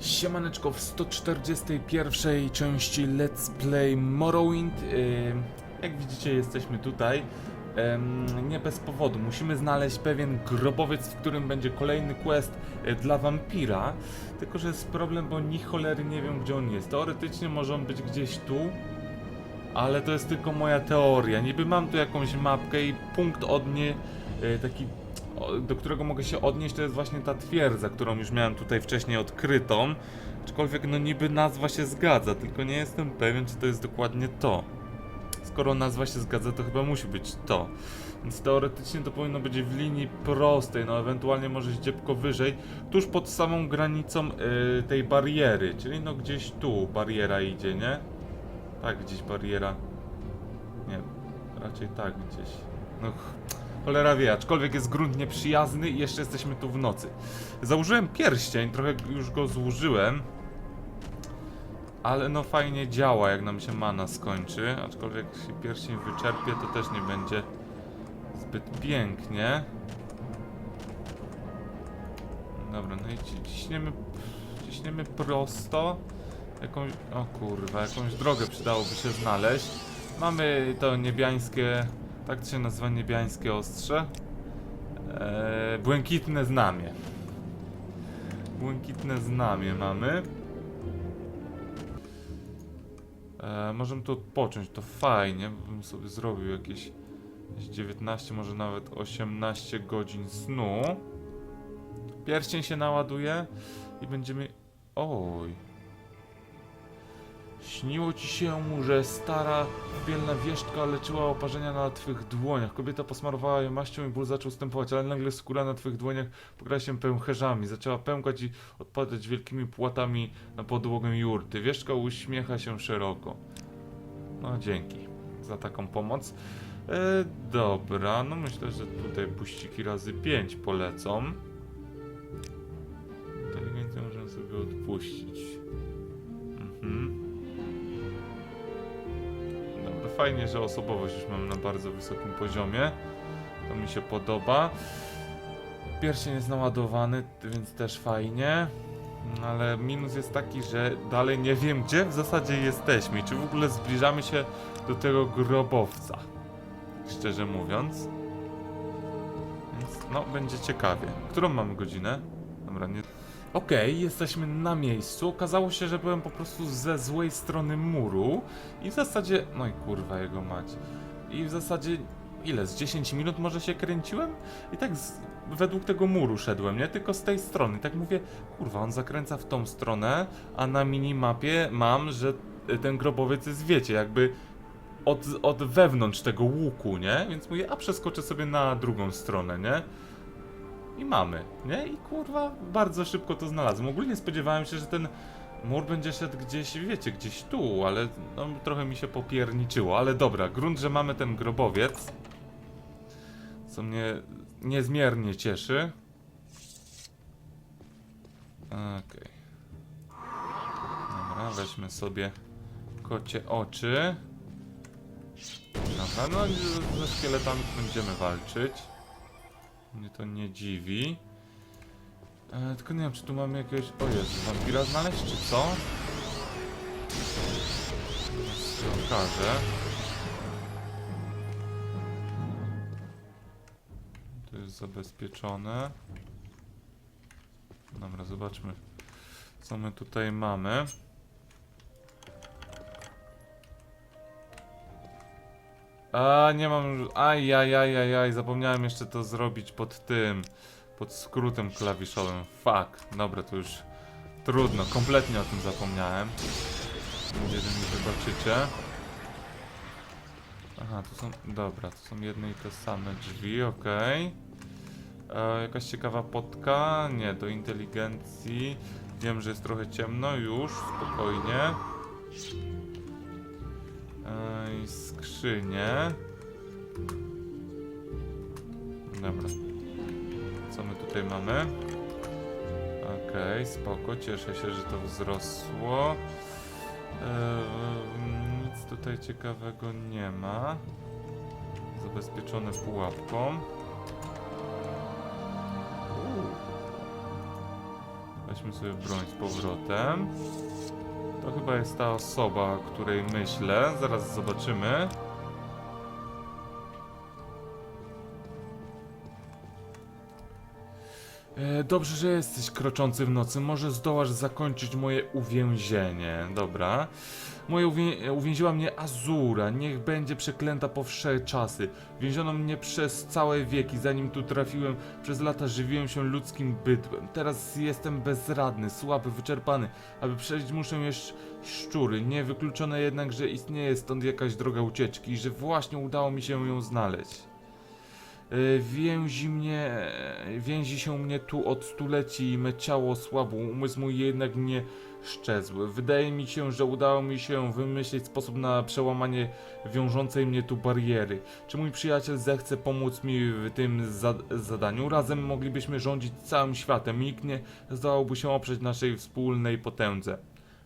Siemaneczko w 141 części Let's Play Morrowind. Jak widzicie jesteśmy tutaj. Nie bez powodu. Musimy znaleźć pewien grobowiec, w którym będzie kolejny quest y, dla wampira. Tylko, że jest problem, bo ni cholery nie wiem gdzie on jest. Teoretycznie może on być gdzieś tu. Ale to jest tylko moja teoria. Niby mam tu jakąś mapkę i punkt od niej y, taki do którego mogę się odnieść, to jest właśnie ta twierdza, którą już miałem tutaj wcześniej odkrytą. Aczkolwiek no niby nazwa się zgadza, tylko nie jestem pewien, czy to jest dokładnie to. Skoro nazwa się zgadza, to chyba musi być to. Więc teoretycznie to powinno być w linii prostej, no ewentualnie może ździebko wyżej, tuż pod samą granicą y, tej bariery, czyli no gdzieś tu bariera idzie, nie? Tak, gdzieś bariera. Nie, raczej tak gdzieś. No Cholera wie, aczkolwiek jest grunt nieprzyjazny i jeszcze jesteśmy tu w nocy. Założyłem pierścień, trochę już go zużyłem. Ale no fajnie działa, jak nam się mana skończy. Aczkolwiek się pierścień wyczerpie, to też nie będzie zbyt pięknie. Dobra, no i ci- ciśniemy, ciśniemy prosto. Jakąś, o kurwa, jakąś drogę przydałoby się znaleźć. Mamy to niebiańskie, tak to się nazywa niebiańskie ostrze. Eee, błękitne znamie. Błękitne znamie mamy. Eee, możemy tu odpocząć, to fajnie, bym sobie zrobił jakieś, jakieś 19, może nawet 18 godzin snu. Pierścień się naładuje i będziemy... Oj. Śniło ci się, że stara, bielna wieszczka leczyła oparzenia na twych dłoniach. Kobieta posmarowała je maścią i ból zaczął stępować, ale nagle skóra na twych dłoniach pokryła się pęcherzami. Zaczęła pękać i odpadać wielkimi płatami na podłogę jurty. Wieszczka uśmiecha się szeroko. No, dzięki za taką pomoc. E, dobra, no myślę, że tutaj puściki razy 5 polecą. Inteligencję możemy sobie odpuścić. Mhm. Fajnie, że osobowość już mamy na bardzo wysokim poziomie. To mi się podoba. Pierścień jest naładowany, więc też fajnie. Ale minus jest taki, że dalej nie wiem, gdzie w zasadzie jesteśmy czy w ogóle zbliżamy się do tego grobowca. Szczerze mówiąc. Więc no, będzie ciekawie. Którą mamy godzinę? Dobra, nie. Okej, jesteśmy na miejscu. Okazało się, że byłem po prostu ze złej strony muru i w zasadzie. No i kurwa jego mać. I w zasadzie. Ile? Z 10 minut może się kręciłem? I tak z, według tego muru szedłem, nie? Tylko z tej strony. Tak mówię, kurwa, on zakręca w tą stronę, a na minimapie mam, że ten grobowiec jest, wiecie, jakby od, od wewnątrz tego łuku, nie? Więc mówię, a przeskoczę sobie na drugą stronę, nie? I mamy, nie? I kurwa, bardzo szybko to znalazłem. Ogólnie spodziewałem się, że ten mur będzie szedł gdzieś, wiecie, gdzieś tu, ale no, trochę mi się popierniczyło. Ale dobra, grunt, że mamy ten grobowiec, co mnie niezmiernie cieszy. Okej. Dobra, weźmy sobie kocie oczy. Dobra, no ze szkieletami będziemy walczyć. Mnie to nie dziwi. E, tylko nie wiem, czy tu mamy jakiegoś... O Jezu, wampira znaleźć, czy co? Się okaże. To jest zabezpieczone. Dobra, zobaczmy, co my tutaj mamy. A, nie mam... Ajajajajaj, zapomniałem jeszcze to zrobić pod tym... Pod skrótem klawiszowym. Fuck. Dobra, to już... Trudno, kompletnie o tym zapomniałem. Nadzieję, że mi wybaczycie. Aha, tu są... Dobra, tu są jedne i te same drzwi, okej. E, Jakaś ciekawa potka? Nie, do inteligencji. Wiem, że jest trochę ciemno już, spokojnie. Ej, skrzynie. Dobra. Co my tutaj mamy? Okej, spoko, cieszę się, że to wzrosło. Eee, nic tutaj ciekawego nie ma. Zabezpieczone pułapką. Weźmy sobie broń z powrotem. To chyba jest ta osoba, o której myślę. Zaraz zobaczymy. E, Dobrze, że jesteś kroczący w nocy. Może zdołasz zakończyć moje uwięzienie. Dobra. Moje uwię uwięziła mnie Azura. Niech będzie przeklęta po czasy. Więziono mnie przez całe wieki. Zanim tu trafiłem, przez lata żywiłem się ludzkim bytłem. Teraz jestem bezradny, słaby, wyczerpany. Aby przejść muszę jeszcze szczury. Niewykluczone jednak, że istnieje stąd jakaś droga ucieczki i że właśnie udało mi się ją znaleźć. E, Więzi mnie, więzi się mnie tu od stuleci i me ciało słabo, umysł mój jednak nie szczezły. Wydaje mi się, że udało mi się wymyślić sposób na przełamanie wiążącej mnie tu bariery. Czy mój przyjaciel zechce pomóc mi w tym za zadaniu? Razem moglibyśmy rządzić całym światem. Nikt nie zdołałby się oprzeć naszej wspólnej potędze.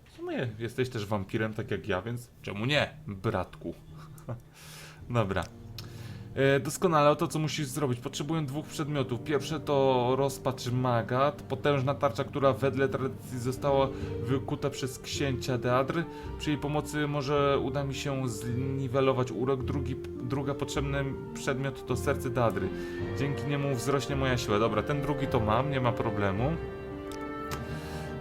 W sumie jesteś też wampirem, tak jak ja, więc czemu nie, bratku? Dobra. E, Doskonale, oto co musisz zrobić. Potrzebuję dwóch przedmiotów. Pierwsze to rozpacz magat, potężna tarcza, która wedle tradycji została wykuta przez księcia Deadr. Przy jej pomocy może uda mi się zniwelować urok. Drugi, druga potrzebny przedmiot to serce Deadry. Dzięki niemu wzrośnie moja siła. Dobra, ten drugi to mam, nie ma problemu.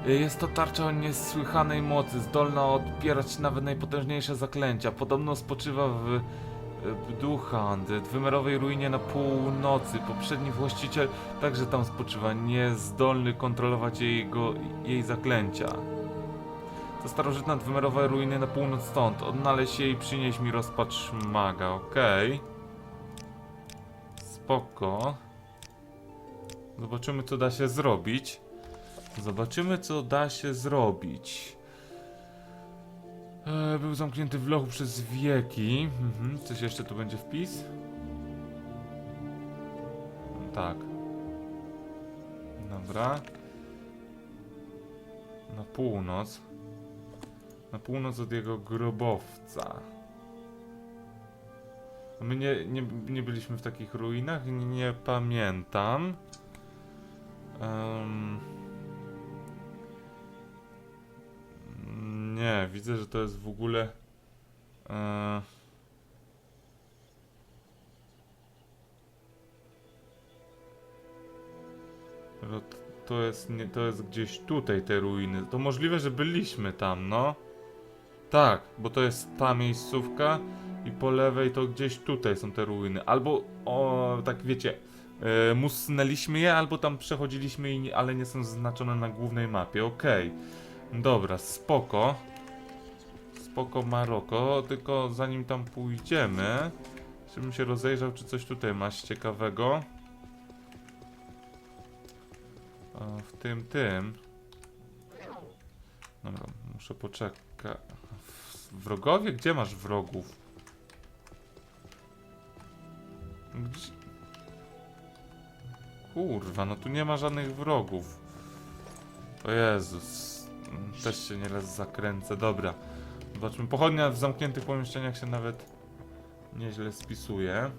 E, Jest to tarcza o niesłychanej mocy, zdolna odpierać nawet najpotężniejsze zaklęcia. Podobno spoczywa w Duchand, w wymerowej ruinie na północy. Poprzedni właściciel także tam spoczywa, niezdolny kontrolować jego, jej zaklęcia. To starożytna wymerowa ruiny na północ stąd. Odnaleźć je i przynieść mi rozpacz maga, okej. Spoko. Zobaczymy co da się zrobić. Zobaczymy co da się zrobić. E, był zamknięty w lochu przez wieki. Mhm. Coś jeszcze tu będzie wpis? Tak. Dobra. Na północ. Na północ od jego grobowca. My nie, nie, nie byliśmy w takich ruinach, nie, nie pamiętam. Em, Nie, widzę, że to jest w ogóle. E... To jest, nie, to jest gdzieś tutaj te ruiny. To możliwe, że byliśmy tam, no. Tak, bo to jest ta miejscówka i po lewej to gdzieś tutaj są te ruiny. Albo, o, tak wiecie, e, musnęliśmy je, albo tam przechodziliśmy, i ale nie są zaznaczone na głównej mapie. Okej. Dobra, spoko. Spoko Maroko, tylko zanim tam pójdziemy, żebym się rozejrzał, czy coś tutaj masz ciekawego. O, w tym, tym. Dobra, muszę poczekać. Wrogowie? Gdzie masz wrogów? Gdzie... Kurwa, no tu nie ma żadnych wrogów. O Jezus. Też się nieraz zakręcę. Dobra. Zobaczmy. Pochodnia w zamkniętych pomieszczeniach się nawet nieźle spisuje.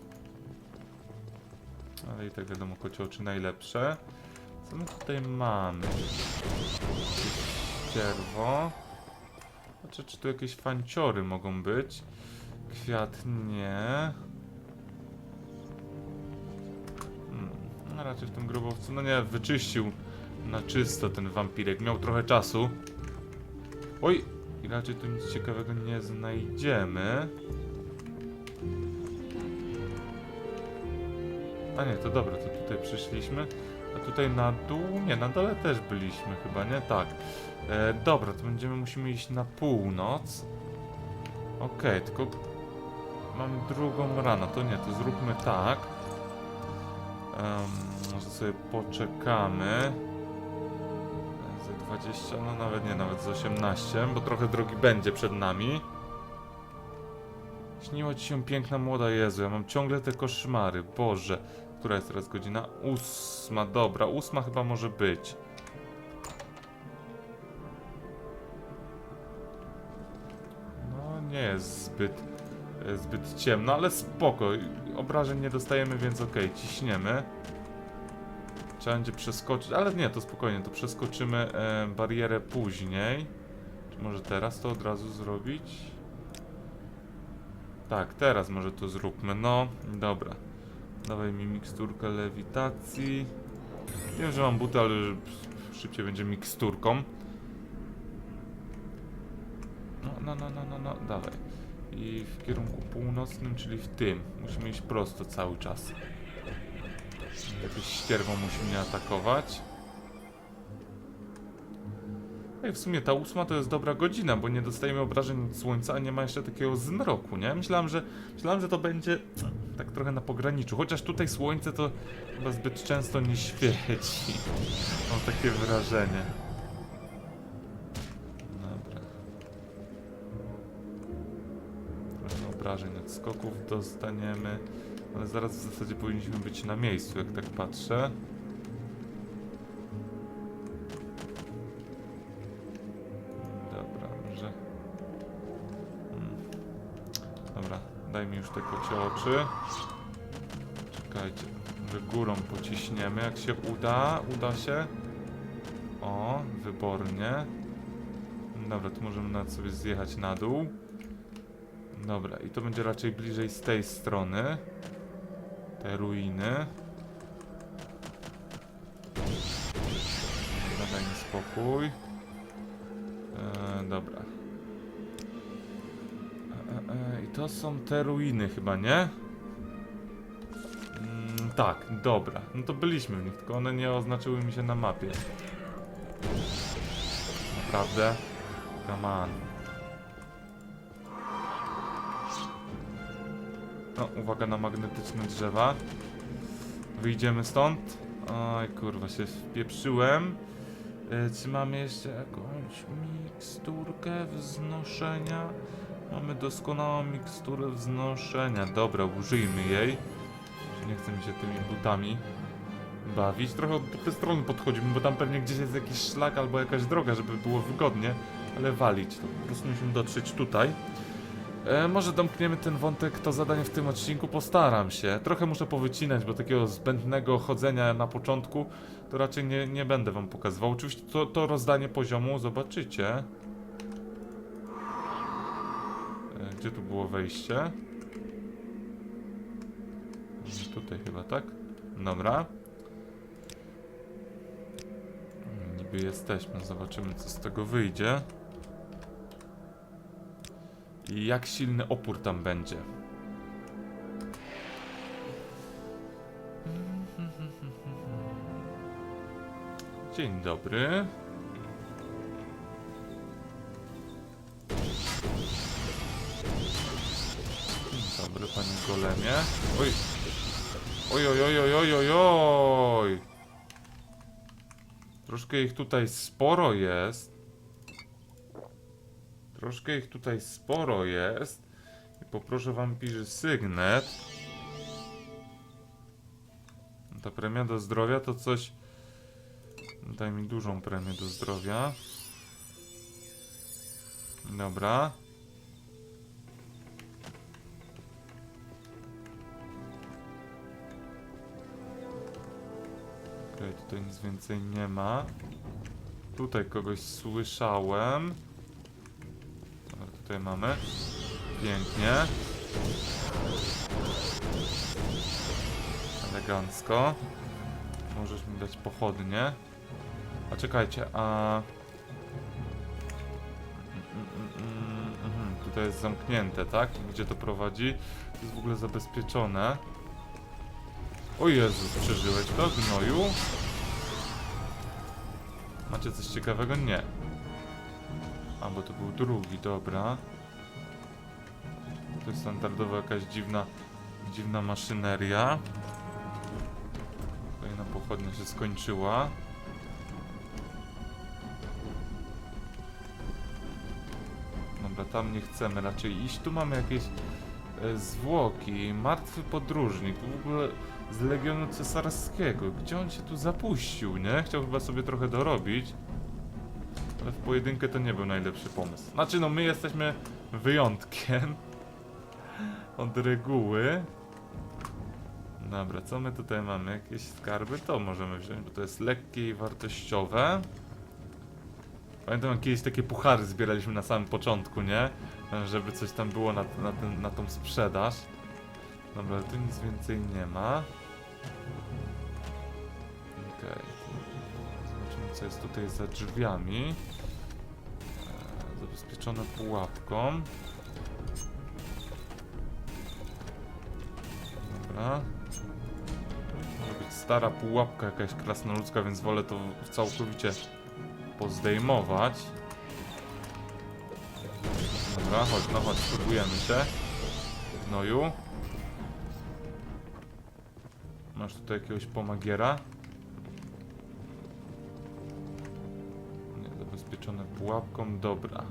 Ale i tak wiadomo, kociołczy najlepsze. Co my tutaj mamy? Ścierwo. Znaczy, czy tu jakieś fanciory mogą być? Kwiat nie. Hmm, no raczej w tym grobowcu, no nie, wyczyścił na czysto ten wampirek. Miał trochę czasu. Oj! I raczej tu nic ciekawego nie znajdziemy. A nie, to dobra, to tutaj przyszliśmy. A tutaj na dół? Nie, na dole też byliśmy chyba, nie? Tak. E, dobra, to będziemy, musimy iść na północ. Okej, tylko mam drugą rano. To nie, to zróbmy tak. Em, może sobie poczekamy. Z 20, no nawet nie, nawet z 18, bo trochę drogi będzie przed nami. Śniła ci się piękna młoda Jezu, ja mam ciągle te koszmary, Boże. Która jest teraz godzina? Ósma, dobra, ósma chyba może być. No, nie jest zbyt, e, zbyt ciemno, ale spoko. Obrażeń nie dostajemy, więc okej, ciśniemy. Trzeba będzie przeskoczyć, ale nie, to spokojnie, to przeskoczymy e, barierę później. Czy może teraz to od razu zrobić? Tak, teraz może to zróbmy, no, dobra. Dawaj mi miksturkę lewitacji. Wiem, że mam buty, ale szybciej będzie miksturką. No, no, no, no, no, no, dawaj. I w kierunku północnym, czyli w tym. Musimy iść prosto cały czas. Jakieś ścierwo musi mnie atakować. Ej, w sumie ta ósma to jest dobra godzina, bo nie dostajemy obrażeń od słońca, a nie ma jeszcze takiego zmroku, nie? Myślałem, że, myślałem, że to będzie tak trochę na pograniczu. Chociaż tutaj słońce to chyba zbyt często nie świeci. Mam takie wrażenie. Dobra. Trochę obrażeń od skoków dostaniemy. Ale zaraz w zasadzie powinniśmy być na miejscu, jak tak patrzę. Dobra, może... Hmm. Dobra, daj mi już te kocie oczy. Czekajcie, może górą pociśniemy, jak się uda. Uda się. O, wybornie. Dobra, tu możemy nawet sobie zjechać na dół. Dobra, i to będzie raczej bliżej z tej strony. Te ruiny. Daj mi spokój. E, dobra. E, e, e, I to są te ruiny chyba, nie? Mm, tak, dobra. No to byliśmy w nich, tylko one nie oznaczyły mi się na mapie. Naprawdę? Come on. No, uwaga na magnetyczne drzewa. Wyjdziemy stąd. Oj, kurwa, się wpieprzyłem. E, czy mamy jeszcze jakąś miksturkę wznoszenia? Mamy doskonałą miksturę wznoszenia. Dobra, użyjmy jej. Nie chcę mi się tymi butami bawić. Trochę od tej strony podchodzimy, bo tam pewnie gdzieś jest jakiś szlak albo jakaś droga, żeby było wygodnie. Ale walić to. Po prostu musimy dotrzeć tutaj. E, może domkniemy ten wątek, to zadanie w tym odcinku, postaram się. Trochę muszę powycinać, bo takiego zbędnego chodzenia na początku to raczej nie, nie będę wam pokazywał. Oczywiście to, to rozdanie poziomu zobaczycie. E, gdzie tu było wejście? Mm, Tutaj chyba, tak? Dobra. Mm, Niby jesteśmy, zobaczymy co z tego wyjdzie. I jak silny opór tam będzie. Dzień dobry. Dzień dobry, panie golemie. Oj. Oj, oj, oj, oj, oj, oj, oj. Troszkę ich tutaj sporo jest. Troszkę ich tutaj sporo jest. I poproszę wampirzy sygnet. Ta premia do zdrowia to coś... Daj mi dużą premię do zdrowia. Dobra. Okej, tutaj nic więcej nie ma. Tutaj kogoś słyszałem. Tutaj mamy. Pięknie. Elegancko. Możesz mi dać pochodnie. A czekajcie, a... Mm, mm, mhm, Tutaj jest zamknięte, tak? Gdzie to prowadzi? To jest w ogóle zabezpieczone. O Jezus, przeżyłeś to, gnoju? Macie coś ciekawego? Nie. A, bo to był drugi, dobra. To jest standardowo jakaś dziwna, dziwna maszyneria. Kolejna pochodnia się skończyła. Dobra, tam nie chcemy raczej iść. Tu mamy jakieś e, zwłoki. Martwy podróżnik. W ogóle z Legionu Cesarskiego. Gdzie on się tu zapuścił, nie? Chciał chyba sobie trochę dorobić. Ale w pojedynkę to nie był najlepszy pomysł. Znaczy, no my jesteśmy wyjątkiem od reguły. Dobra, co my tutaj mamy? Jakieś skarby? To możemy wziąć, bo to jest lekkie i wartościowe. Pamiętam, kiedyś takie puchary zbieraliśmy na samym początku, nie? Żeby coś tam było na, na, ten, na tą sprzedaż. Dobra, tu nic więcej nie ma. Co jest tutaj za drzwiami. E, zabezpieczone pułapką. Dobra. Może być stara pułapka jakaś krasnoludzka, więc wolę to całkowicie pozdejmować. Dobra, chodź, no chodź, spróbujemy się. Gnoju. Masz tutaj jakiegoś pomagiera? Pułapką, dobra.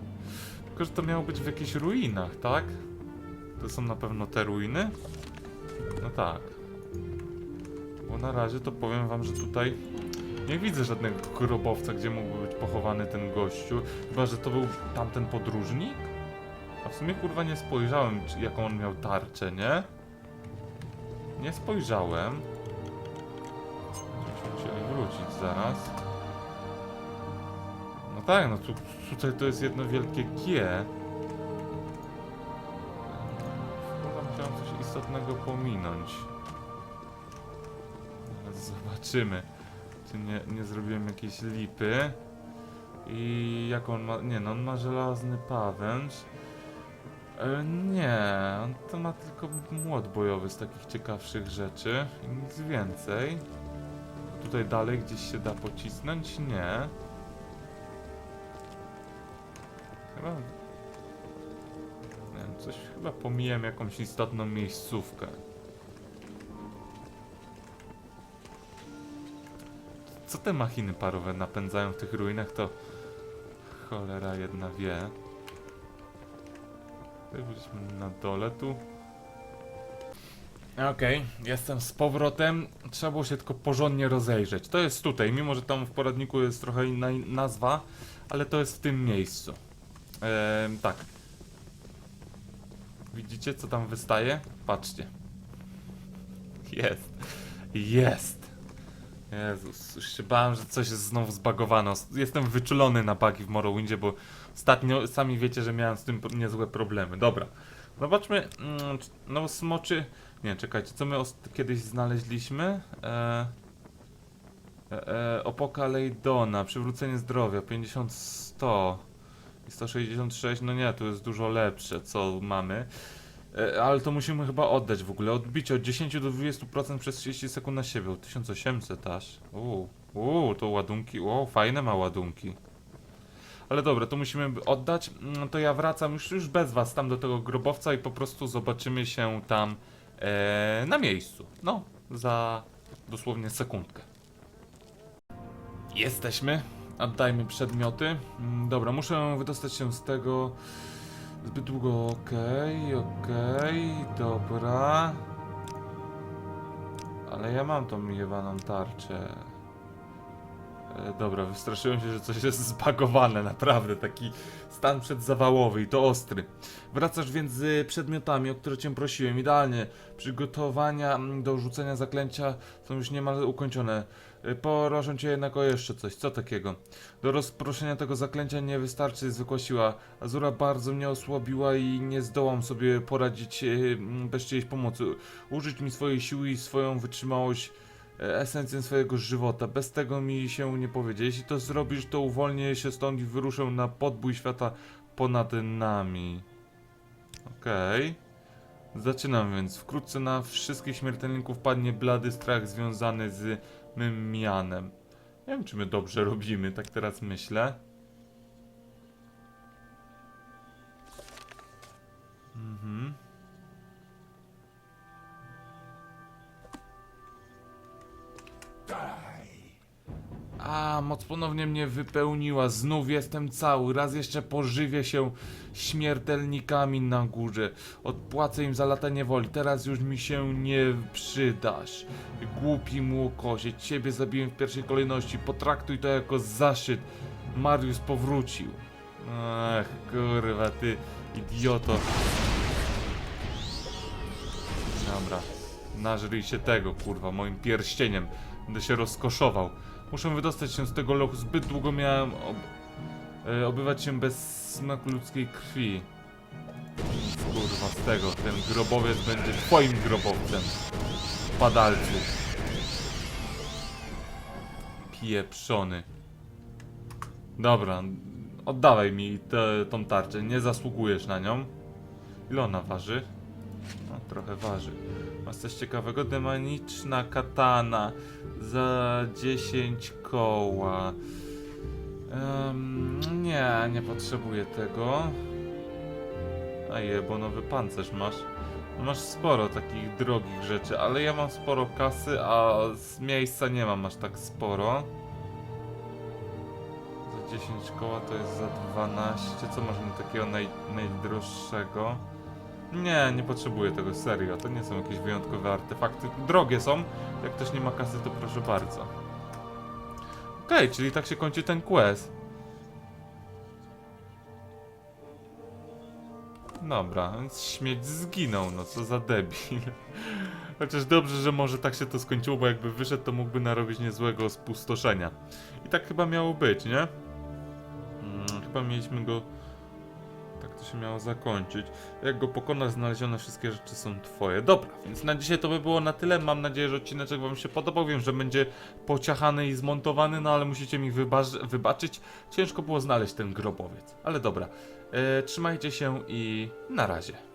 Tylko, że to miało być w jakichś ruinach, tak? To są na pewno te ruiny? No tak. Bo na razie to powiem wam, że tutaj nie widzę żadnego grobowca, gdzie mógłby być pochowany ten gościu. Chyba, że to był tamten podróżnik? A w sumie kurwa nie spojrzałem, jaką on miał tarczę, nie? Nie spojrzałem. Będziemy musieli wrócić zaraz. Tak, no tu, tutaj to jest jedno wielkie G. Chyba musiałem coś istotnego pominąć. Zaraz zobaczymy, czy nie, nie zrobiłem jakiejś lipy. I jak on ma... Nie, no on ma żelazny pawęcz. E, nie, on to ma tylko młot bojowy z takich ciekawszych rzeczy i nic więcej. Tutaj dalej gdzieś się da pocisnąć? Nie. Nie wiem, coś chyba pomijam jakąś istotną miejscówkę. Co te machiny parowe napędzają w tych ruinach, to cholera jedna wie. Tutaj byliśmy na dole, tu. Okej, jestem z powrotem. Trzeba było się tylko porządnie rozejrzeć. To jest tutaj, mimo że tam w poradniku jest trochę inna in- nazwa, ale to jest w tym miejscu. Ehm, tak. Widzicie, co tam wystaje? Patrzcie. Jest. Jest. Jezus, już się bałem, że coś jest znowu zbagowane. Jestem wyczulony na bugi w Morrowindzie, bo ostatnio sami wiecie, że miałem z tym niezłe problemy. Dobra. Zobaczmy. mm, No, smoczy. Nie, czekajcie, co my kiedyś znaleźliśmy? E... E, e, opoka Leydona, przywrócenie zdrowia 50-100 i 166, no nie, to jest dużo lepsze, co mamy. E, ale to musimy chyba oddać w ogóle. Odbicie od 10 do 20% przez 30 sekund na siebie. O, 1800 aż. Uuu, uuu, to ładunki. O, fajne ma ładunki. Ale dobra, to musimy oddać. Mm, To ja wracam już, już bez was tam do tego grobowca i po prostu zobaczymy się tam e, na miejscu. No, za dosłownie sekundkę. Jesteśmy. Oddajmy przedmioty. Mm, Dobra, muszę wydostać się z tego zbyt długo. Okej, okej, dobra. Ale ja mam tą jebaną tarczę. E, dobra, wystraszyłem się, że coś jest zbagowane, naprawdę, taki stan przedzawałowy i to ostry. Wracasz więc z przedmiotami, o które cię prosiłem, idealnie. Przygotowania do rzucenia zaklęcia są już niemal ukończone. Proszę cię jednak o jeszcze coś, co takiego? Do rozproszenia tego zaklęcia nie wystarczy zwykła siła. Azura bardzo mnie osłabiła i nie zdołam sobie poradzić e, bez czyjejś pomocy. Użyć mi swojej siły i swoją wytrzymałość e, esencję swojego żywota. Bez tego mi się nie powiedzie. Jeśli to zrobisz, to uwolnię się stąd i wyruszę na podbój świata ponad nami. Okej. Zaczynam więc. Wkrótce na wszystkich śmiertelników padnie blady strach związany z mianem. Nie wiem, czy my dobrze robimy, tak teraz myślę. Mhm. A, moc ponownie mnie wypełniła. Znów jestem cały. Raz jeszcze pożywię się śmiertelnikami na górze. Odpłacę im za lata niewoli. Teraz już mi się nie przydasz. Głupi młokosie. Ciebie zabiłem w pierwszej kolejności. Potraktuj to jako zaszczyt. Mariusz powrócił. Ach, kurwa, ty idioto. Dobra. Nażryj się tego, kurwa, moim pierścieniem. Będę się rozkoszował. Muszę wydostać się z tego lochu. Zbyt długo miałem ob e, obywać się bez smaku ludzkiej krwi. Kurwa, z tego. Ten grobowiec będzie twoim grobowcem. Padalcu. Pieprzony. Dobra, oddawaj mi tę tą tarczę. Nie zasługujesz na nią. Ile ona waży? No, trochę waży. Masz coś ciekawego? Demoniczna katana za 10 koła. Em, nie, nie potrzebuję tego. A je, bo nowy pancerz masz. No Masz sporo takich drogich rzeczy, ale ja mam sporo kasy, a z miejsca nie mam aż tak sporo. Za 10 koła to jest za 12. Co mi takiego naj, najdroższego? Nie, nie potrzebuję tego, serio. To nie są jakieś wyjątkowe artefakty. Drogie są. Jak ktoś nie ma kasy, to proszę bardzo. Okej, czyli tak się kończy ten quest. Dobra, więc śmieć zginął, no co za debil. Chociaż dobrze, że może tak się to skończyło, bo jakby wyszedł, to mógłby narobić niezłego spustoszenia. I tak chyba miało być, nie? Mm, chyba mieliśmy go... To się miało zakończyć. Jak go pokonasz, znalezione wszystkie rzeczy są twoje. Dobra, więc na dzisiaj to by było na tyle. Mam nadzieję, że odcineczek wam się podobał. Wiem, że będzie pociachany i zmontowany, no ale musicie mi wybaczyć. Ciężko było znaleźć ten grobowiec. Ale dobra. E, trzymajcie się i na razie.